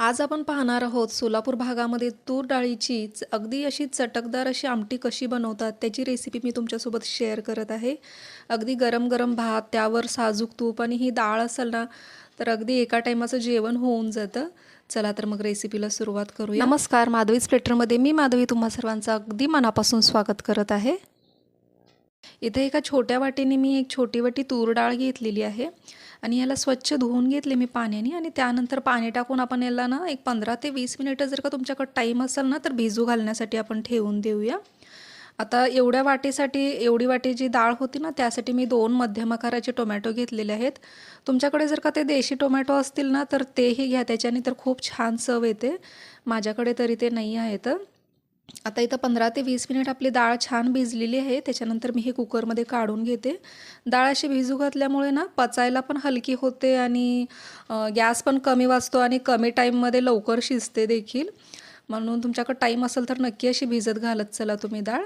आज आपण पाहणार आहोत सोलापूर भागामध्ये तूर डाळीची अगदी अशी चटकदार अशी आमटी कशी बनवतात त्याची रेसिपी मी तुमच्यासोबत शेअर करत आहे. अगदी गरम गरम भात त्यावर साजूक तूप आणि ही डाळ असेल ना तर अगदी एका टायमाचं जेवण होऊन जातं. चला तर मग रेसिपीला सुरुवात करूया. नमस्कार माधवी स्प्लेटरमध्ये मी माधवी तुम्हा सर्वांचं अगदी मनापासून स्वागत करत आहे. इथे एका छोट्या वाटीने मी एक छोटी वाटी तूर डाळ घेतलेली आहे. आणि याला स्वच्छ धुवून घेतले मी पाण्याने आणि त्यानंतर पाणी टाकून आपण याला ना एक पंधरा ते वीस मिनिटं जर का तुमच्याकडे टाईम असेल ना तर भिजू घालण्यासाठी आपण ठेवून देऊया. आता एवढ्या वाटीसाठी एवढी वाटी जी डाळ होती ना त्यासाठी मी दोन मध्यम आकाराचे टोमॅटो घेतलेले आहेत. तुमच्याकडे जर का ते देशी टोमॅटो असतील ना तर तेही घ्या. त्याच्याने तर खूप छान चव येते. माझ्याकडे तरी ते नाही आहेत. आता इथं पंधरा ते वीस मिनिट आपली डाळ छान भिजलेली आहे. त्याच्यानंतर मी हे कुकरमध्ये काढून घेते. डाळ अशी भिजू घातल्यामुळे ना पचायला पण हलकी होते आणि गॅस पण कमी वाजतो आणि कमी टाईममध्ये लवकर शिजते देखील. म्हणून तुमच्याकडे टाईम असेल तर नक्की अशी भिजत घालत चला तुम्ही डाळ.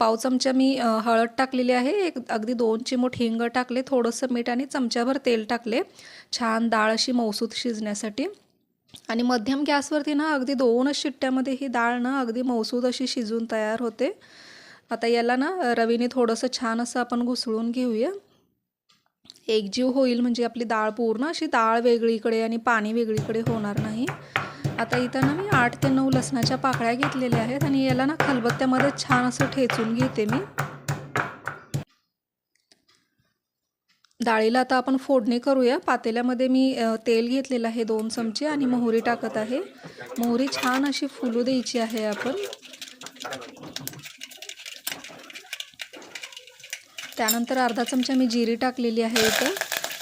पाव चमचा मी हळद टाकलेली आहे. एक अगदी दोन चिमूट हिंग टाकले थोडंसं मीठ आणि चमच्याभर तेल टाकले. छान डाळ अशी मौसूद शिजण्यासाठी. आणि मध्यम गॅसवरती ना अगदी दोनच शिट्ट्यामध्ये ही डाळ ना अगदी मौसूद अशी शिजून तयार होते. आता याला ना रवीने थोडंसं छान असं आपण घुसळून घेऊया. एकजीव होईल म्हणजे आपली डाळ पूर्ण अशी डाळ वेगळीकडे आणि पाणी वेगळीकडे होणार नाही. आता इथं ना मी आठ ते नऊ लसणाच्या पाकळ्या घेतलेल्या आहेत आणि याला ना खलबत्त्यामध्ये छान असं ठेचून घेते मी. डाळीला आता आपण फोडणी करूया. पातेल्यामध्ये मी तेल घेतलेलं आहे दोन चमचे आणि मोहरी टाकत आहे. मोहरी छान अशी फुलू द्यायची आहे आपण. त्यानंतर अर्धा चमचा मी जिरी टाकलेली आहे इथं.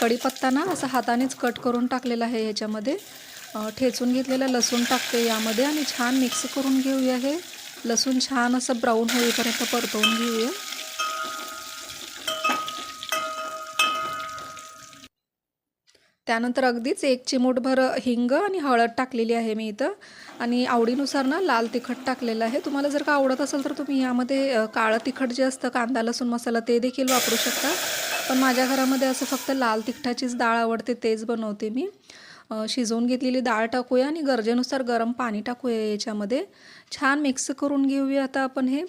कढीपत्ता ना असं हातानेच कट करून टाकलेला आहे ह्याच्यामध्ये ठेचून घेतलेलं लसूण टाकते यामध्ये आणि छान मिक्स करून घेऊया हे. लसूण छान असं ब्राऊन होईपर्यंत परतवून घेऊया. त्यानंतर अगदीच एक चिमूटभर हिंग आणि हळद टाकलेली आहे मी इथं. आणि आवडीनुसार ना लाल तिखट टाकलेलं आहे. तुम्हाला जर का आवडत असेल तर तुम्ही यामध्ये काळं तिखट जे असतं कांदा लसूण मसाला ते देखील वापरू शकता. पण माझ्या घरामध्ये असं फक्त लाल तिखटाचीच डाळ आवडते तेच बनवते मी. शिजवून घेतलेली डाळ टाकूया आणि गरजेनुसार गरम पाणी टाकूया याच्यामध्ये. छान मिक्स करून घेऊया आता आपण हे.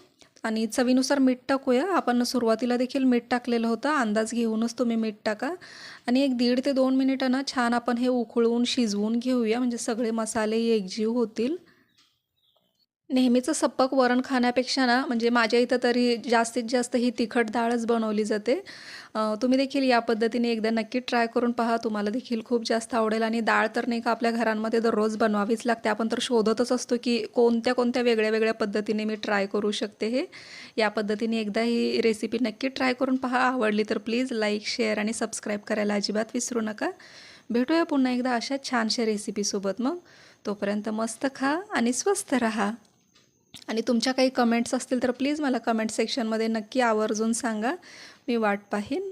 आणि चवीनुसार मीठ टाकूया. आपण सुरुवातीला देखील मीठ टाकलेलं होतं. अंदाज घेऊनच तुम्ही मीठ टाका. आणि एक दीड ते दोन मिनिटं ना छान आपण हे उकळून शिजवून घेऊया. म्हणजे सगळे मसाले एकजीव होतील. नेहमीचं सप्पक वरण खाण्यापेक्षा ना म्हणजे माझ्या इथं तरी जास्तीत जास्त ही तिखट डाळच बनवली जाते. तुम्ही देखील या पद्धतीने एकदा नक्की ट्राय करून पहा. तुम्हाला देखील खूप जास्त आवडेल आणि डाळ तर नाही का आपल्या घरांमध्ये दररोज बनवावीच लागते. आपण तर शोधतच असतो की कोणत्या कोणत्या वेगळ्या वेगळ्या पद्धतीने मी ट्राय करू शकते हे. या पद्धतीने एकदा ही रेसिपी नक्की ट्राय करून पहा. आवडली तर प्लीज लाईक शेअर आणि सबस्क्राईब करायला अजिबात विसरू नका. भेटूया पुन्हा एकदा अशा छानशा रेसिपीसोबत मग. तोपर्यंत मस्त खा आणि स्वस्त रहा. आणि तुमच्या काही कमेंट्स असतील तर प्लीज मला कमेंट सेक्शनमध्ये नक्की आवर्जून सांगा. मी वाट पाहीन.